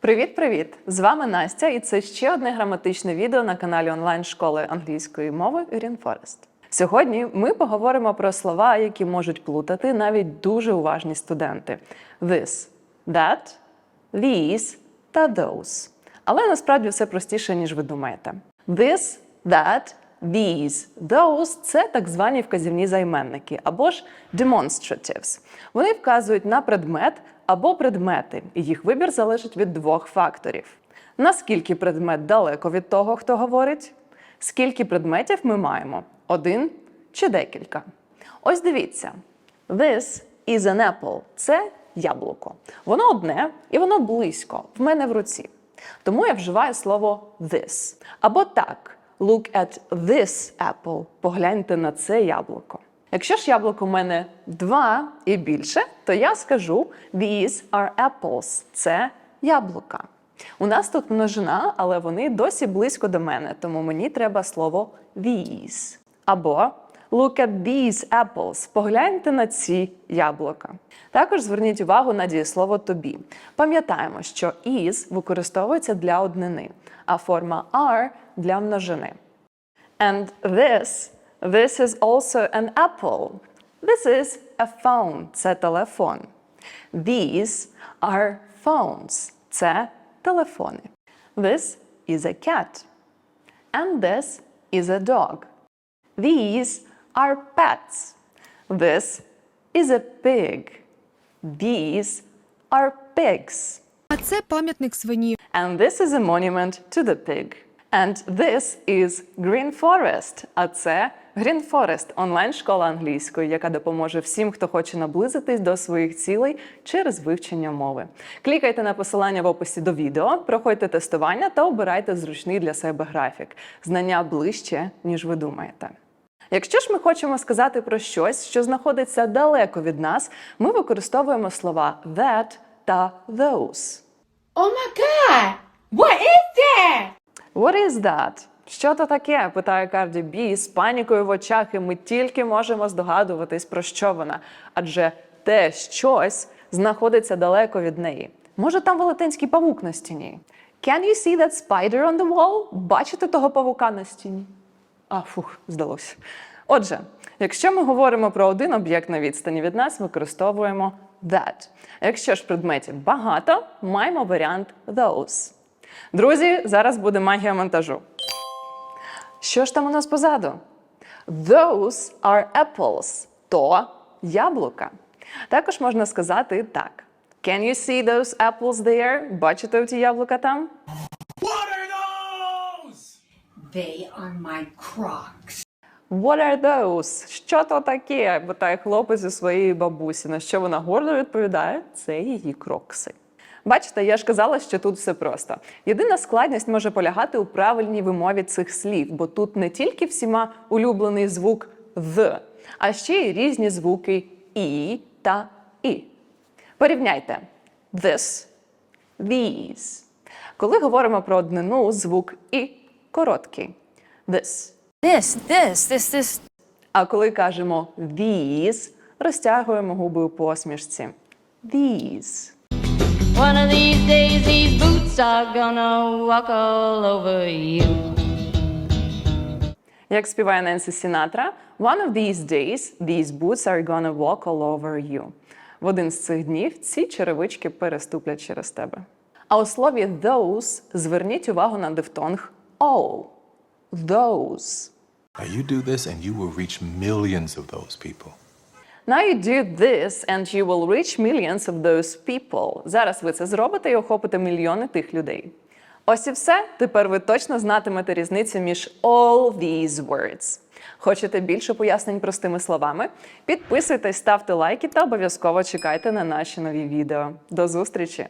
Привіт-привіт! З вами Настя, і це ще одне граматичне відео на каналі онлайн-школи англійської мови Forest. Сьогодні ми поговоримо про слова, які можуть плутати навіть дуже уважні студенти: this, that, these та those. Але насправді все простіше, ніж ви думаєте. This, that, these, those – це так звані вказівні займенники або ж demonstratives. Вони вказують на предмет або предмети, і їх вибір залежить від двох факторів: наскільки предмет далеко від того, хто говорить, скільки предметів ми маємо один чи декілька. Ось дивіться: This is an apple. Це яблуко. Воно одне і воно близько, в мене в руці. Тому я вживаю слово this. Або так: look at this apple. Погляньте на це яблуко. Якщо ж яблуко в мене два і більше, то я скажу these are apples. Це яблука. У нас тут множина, але вони досі близько до мене, тому мені треба слово these. Або Look at these apples. Погляньте на ці яблука. Також зверніть увагу на дієслово be. Пам'ятаємо, що is використовується для однини, а форма are для множини. And this, this is also an apple. This is a phone. Це телефон. These are phones. Це телефони. This is a cat. And this is a dog. These are pets. This is a pig. These are pigs. А це пам'ятник свині. And this is a monument to the pig. And this is Green Forest. А це Green Forest – онлайн-школа англійської, яка допоможе всім, хто хоче наблизитись до своїх цілей через вивчення мови. Клікайте на посилання в описі до відео, проходьте тестування та обирайте зручний для себе графік. Знання ближче, ніж ви думаєте. Якщо ж ми хочемо сказати про щось, що знаходиться далеко від нас, ми використовуємо слова that та those. Oh my god! What is that? What is that? Що то таке? питає Карді Бі з панікою в очах, і ми тільки можемо здогадуватись, про що вона. Адже те щось знаходиться далеко від неї. Може, там велетенський павук на стіні? Can you see that spider on the wall? Бачите того павука на стіні? А, фух, здалося. Отже, якщо ми говоримо про один об'єкт на відстані від нас, використовуємо that. Якщо ж предметів багато, маємо варіант those. Друзі, зараз буде магія монтажу. Що ж там у нас позаду? Those are apples. То яблука. Також можна сказати так. Can you see those apples there? Бачите ті яблука там? They are my crocs. What are those? Що то таке? питає хлопець зі своєї бабусі. На що вона гордо відповідає? Це її крокси. Бачите, я ж казала, що тут все просто. Єдина складність може полягати у правильній вимові цих слів, бо тут не тільки всіма улюблений звук «the», а ще й різні звуки і та і. Порівняйте this, these. Коли говоримо про однину, звук і короткий. This. This, this, this, this. А коли кажемо these, розтягуємо губи у посмішці. These. One of these days, these boots are gonna walk all over you. Як співає Ненсі Сінатра, One of these days, these boots are gonna walk all over you. В один з цих днів ці черевички переступлять через тебе. А у слові those зверніть увагу на дифтонг O. Those. Now you do this and you will reach millions of those people. Now you do this and you will reach millions of those people. Зараз ви це зробите і охопите мільйони тих людей. Ось і все. Тепер ви точно знатимете різницю між all these words. Хочете більше пояснень простими словами? Підписуйтесь, ставте лайки та обов'язково чекайте на наші нові відео. До зустрічі!